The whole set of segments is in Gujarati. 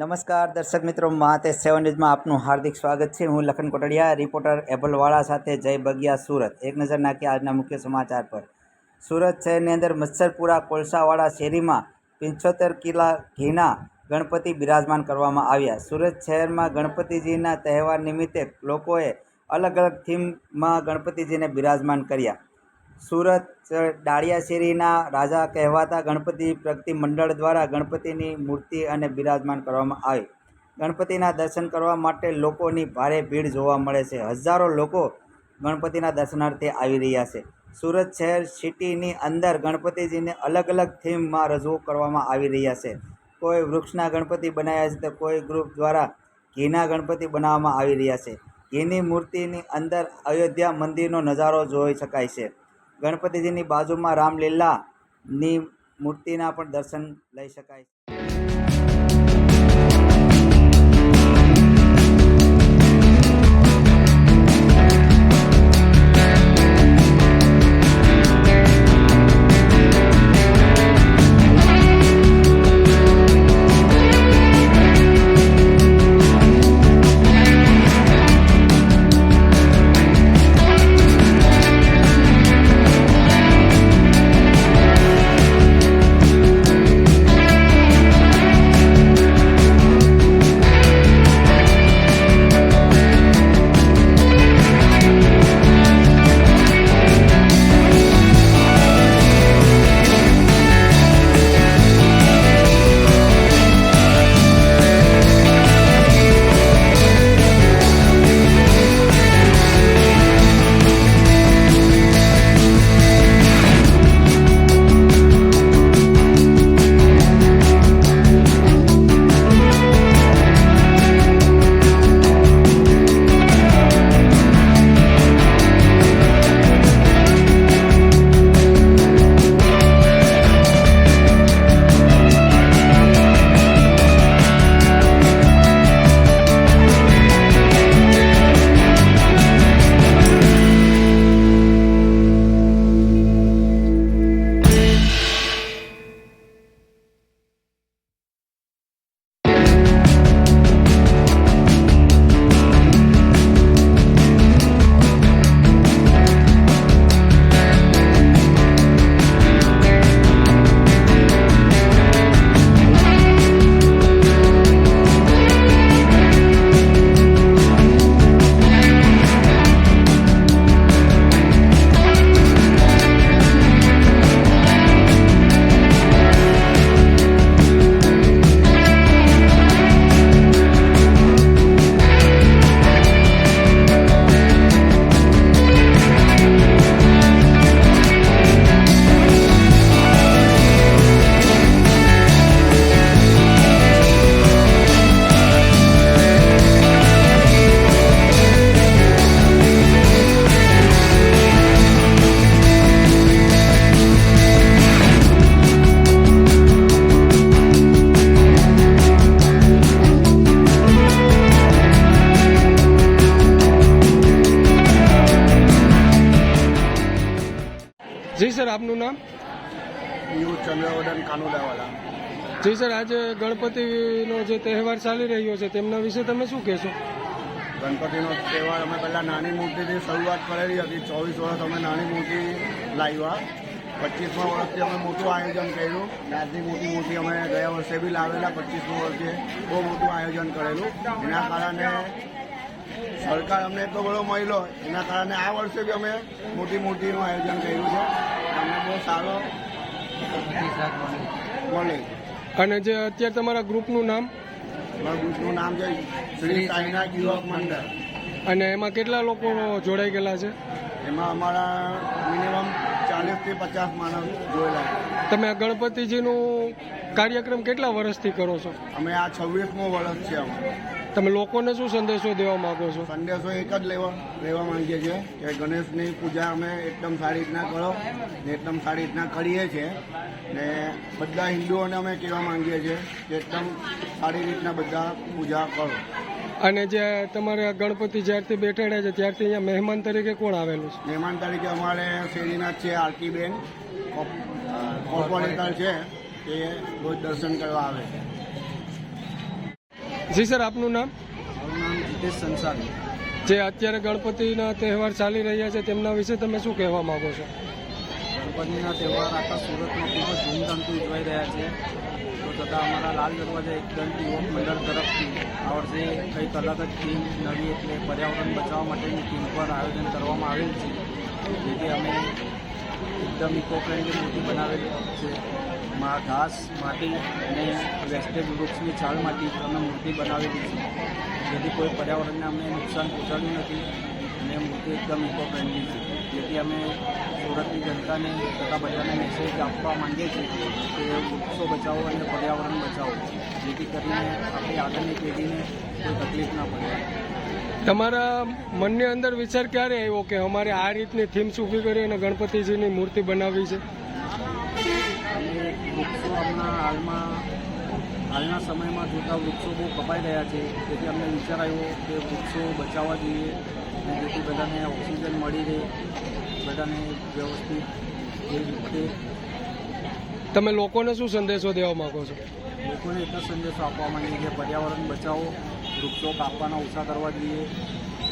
નમસ્કાર, દર્શક મિત્રો મહાતે સેવન ન્યૂઝમાં આપનું હાર્દિક સ્વાગત છે. હું લખન કોટડિયા, રિપોર્ટર એબલવાળા સાથે જય બગિયા સુરત. એક નજર નાખીએ આજના મુખ્ય સમાચાર પર. સુરત શહેરની અંદર મચ્છરપુરા કોલસાવાળા શેરીમાં પંચોતેર કિલા ઘીના ગણપતિ બિરાજમાન કરવામાં આવ્યા. સુરત શહેરમાં ગણપતિજીના તહેવાર નિમિત્તે લોકોએ અલગ અલગ થીમમાં ગણપતિજીને બિરાજમાન કર્યા. સુરત ડાળિયા શેરીના રાજા કહેવાતા ગણપતિ પ્રગતિ મંડળ દ્વારા ગણપતિની મૂર્તિ અને બિરાજમાન કરવામાં આવી. ગણપતિના દર્શન કરવા માટે લોકોની ભારે ભીડ જોવા મળે છે. હજારો લોકો ગણપતિના દર્શનાર્થે આવી રહ્યા છે. સુરત શહેર સિટીની અંદર ગણપતિજીને અલગ અલગ થીમમાં રજૂ કરવામાં આવી રહ્યા છે. કોઈ વૃક્ષના ગણપતિ બનાવ્યા છે તો કોઈ ગ્રુપ દ્વારા ઘીના ગણપતિ બનાવવામાં આવી રહ્યા છે. ઘીની મૂર્તિની અંદર અયોધ્યા મંદિરનો નજારો જોઈ શકાય છે. ગણપતિજીની બાજુમાં રામલીલાની મૂર્તિના પણ દર્શન લઈ શકાય જી સર આપનું નામ? યુ ચંદ્રવર્ધન કાનુડાવાલા. જી સર આજે ગણપતિનો જે તહેવાર ચાલી રહ્યો છે તેમના વિશે તમે શું કહેશો? ગણપતિનો તહેવાર અમે પહેલાં નાની મૂર્તિથી શરૂઆત કરેલી હતી. ચોવીસ વર્ષ અમે નાની મૂર્તિ લાવ્યા. પચીસમા વર્ષથી અમે મોટું આયોજન કર્યું. નાની મોટી મૂર્તિ અમે ગયા વર્ષે બી લાવેલા પચીસમા વર્ષે બહુ મોટું આયોજન કરેલું. એના કારણે સરકાર અમને એટલો બધો મળ્યો. એના કારણે આ વર્ષે બી અમે મોટી મૂર્તિનું આયોજન કર્યું છે. અમને બહુ સારો મળે. અને જે અત્યારે તમારા ગ્રુપનું નામ? મારા ગ્રુપનું નામ છે શ્રી સાઈનાથ યુવક મંડળ. અને એમાં કેટલા લોકો જોડાઈ ગયેલા છે? એમાં અમારા મિનિમમ ચાલીસથી પચાસ માણસ જોયેલા તમે આ ગણપતિજીનું કાર્યક્રમ કેટલા વર્ષથી કરો છો? અમે આ છવ્વીસમો વર્ષ છે અમે તમે લોકોને શું સંદેશો દેવા માંગો છો? સંદેશો એક જ લેવા લેવા માંગીએ છીએ કે ગણેશની પૂજા અમે એકદમ સારી રીતના કરો ને એકદમ સારી રીતના કરીએ છીએ ને બધા હિન્દુઓને અમે કહેવા માંગીએ છીએ કે એકદમ સારી રીતના બધા પૂજા કરો. અને જે તમારે ગણપતિ જ્યારથી બેઠાડ્યા છે ત્યારથી અહીંયા મહેમાન તરીકે કોણ આવેલું છે? મહેમાન તરીકે અમારે શેરીના છે આરતીબેન કોર્પોરેટર છે તે રોજ દર્શન કરવા આવે છે. જી સર આપનું નામ? મારું નામ જીતેશ સંસારી. જે અત્યારે ગણપતિના તહેવાર ચાલી રહ્યા છે તેમના વિશે તમે શું કહેવા માંગો છો? ગણપતિના તહેવાર આખા સુરતમાં ખૂબ જ ધૂમધામથી ઉજવાઈ રહ્યા છે. તો તથા અમારા લાલ દરવાજા એકદમ યુવક મંડળ તરફથી આ વર્ષે કંઈક અલગ જ થીમ નવી એટલે પર્યાવરણ બચાવવા માટેની થીમ પર આયોજન કરવામાં આવેલ છે. જેથી અમે એકદમ ઇકો ફ્રેન્ડલી મૂર્તિ બનાવેલી છે. માં ઘાસ માટી અને વેસ્ટેજ વૃક્ષની છાલમાંથી અમે મૂર્તિ બનાવેલી છે. જેથી કોઈ પર્યાવરણને અમને નુકસાન પહોંચાડ્યું નથી અને મૂર્તિ એકદમ ઇકો ફ્રેન્ડલી છે. જેથી અમે સુરતની જનતાને તથા બધાને મેસેજ આપવા માંગીએ છીએ કે વૃક્ષો બચાવો અને પર્યાવરણ બચાવો. જેથી કરીને આપણી આગળની પેઢીને કોઈ તકલીફ ના પડે. તમારા મનની અંદર વિચાર ક્યારે આવ્યો કે અમારે આ રીતની થીમ ઊભી કરી અને ગણપતિજીની મૂર્તિ બનાવવી છે? વૃક્ષો હમણાં હાલમાં હાલના સમયમાં જોતા વૃક્ષો બહુ કપાઈ રહ્યા છે. તેથી અમને વિચાર આવ્યો કે વૃક્ષો બચાવવા જોઈએ અને જેથી બધાને ઓક્સિજન મળી રહે બધાને વ્યવસ્થિત એ રીતે તમે લોકોને શું સંદેશો દેવા માગો છો? લોકોને એટલો સંદેશો આપવા માંગીએ કે પર્યાવરણ બચાવો વૃક્ષો કાપવાના ઓછા કરવા જોઈએ.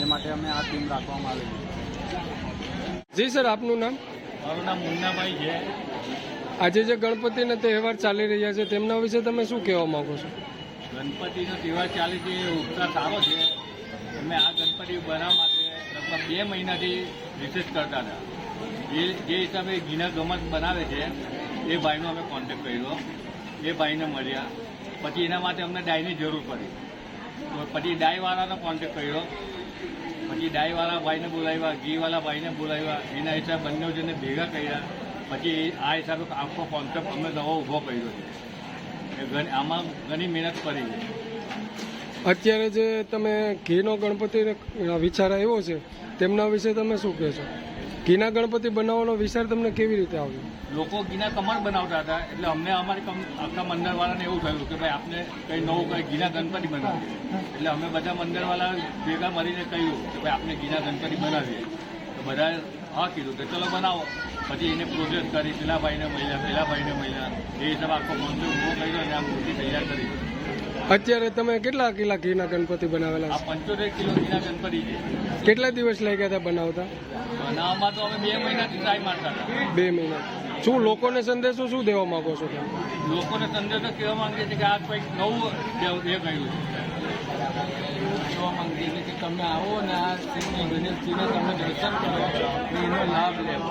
એ માટે અમે આ ટીમ રાખવામાં આવેલી જી સર આપનું નામ? મારું નામ મુન્નાભાઈ છે. આજે જે ગણપતિના તહેવાર ચાલી રહ્યા છે તેમના વિશે તમે શું કહેવા માંગો છો? ગણપતિનો તહેવાર ચાલે છે એ ઉત્સાહ સારો છે. અમે આ ગણપતિ બનાવવા માટે લગભગ બે મહિનાથી રિસર્ચ કરતા હતા. એ જે હિસાબે ગીના ગમત બનાવે છે એ ભાઈનો અમે કોન્ટેક્ટ કર્યો. એ ભાઈને મળ્યા. પછી એના માટે અમને ડાયની જરૂર પડી. પછી ડાયવાળાનો કોન્ટેક્ટ કર્યો. પછી ડાયવાળા ભાઈને બોલાવ્યા ઘીવાળા ભાઈને બોલાવ્યા. એના હિસાબે બંને જણને ભેગા કર્યા. પછી આ હિસાબે આખો કોન્સેપ્ટ અમે નવો ઊભો કર્યો છે. આમાં ઘણી મહેનત કરી છે. અત્યારે જે તમે ઘીનો ગણપતિ વિચાર આવ્યો છે, તેમના વિશે તમે શું કહેશો? ઘીના ગણપતિ બનાવવાનો વિચાર તમને કેવી રીતે આવ્યો? લોકો ગીના કમળ બનાવતા હતા, એટલે અમને અમારી આખા મંદિરવાળાને એવું થયું કે ભાઈ આપણે કંઈ નવું કંઈ ગીના ગણપતિ બનાવીએ એટલે અમે બધા મંદિરવાળા ભેગા મળીને કહ્યું કે ભાઈ આપણે ગીના ગણપતિ બનાવીએ. તો બધાએ હા કીધું કે ચલો બનાવો. પછી એને પ્રોસેસ કરી પેલા ભાઈને મળ્યા પેલા ભાઈને મળ્યા. એ હિસાબ આખો મંદિર ઊભો કર્યો અને આ મૂર્તિ તૈયાર કરી. અત્યારે તમે કેટલા કિલા ઘીના ગણપતિ બનાવેલા આ પંચોતેર કિલો ઘીના ગણપતિ છે. કેટલા દિવસ લાગ્યા હતા બનાવતા? બનાવવામાં તો અમે બે મહિનાથી ટ્રાય મારતા હતા. બે મહિના. શું લોકોને સંદેશો શું દેવા માંગો છો તમે? લોકોને સંદેશો કહેવા માંગે છે કે આ કંઈક નવું એ કહ્યું છે. કહેવા માંગીએ છીએ કે તમે આવો ને આ શ્રી ગણેશજીના તમે દર્શન કરો એનો લાભ લેવો.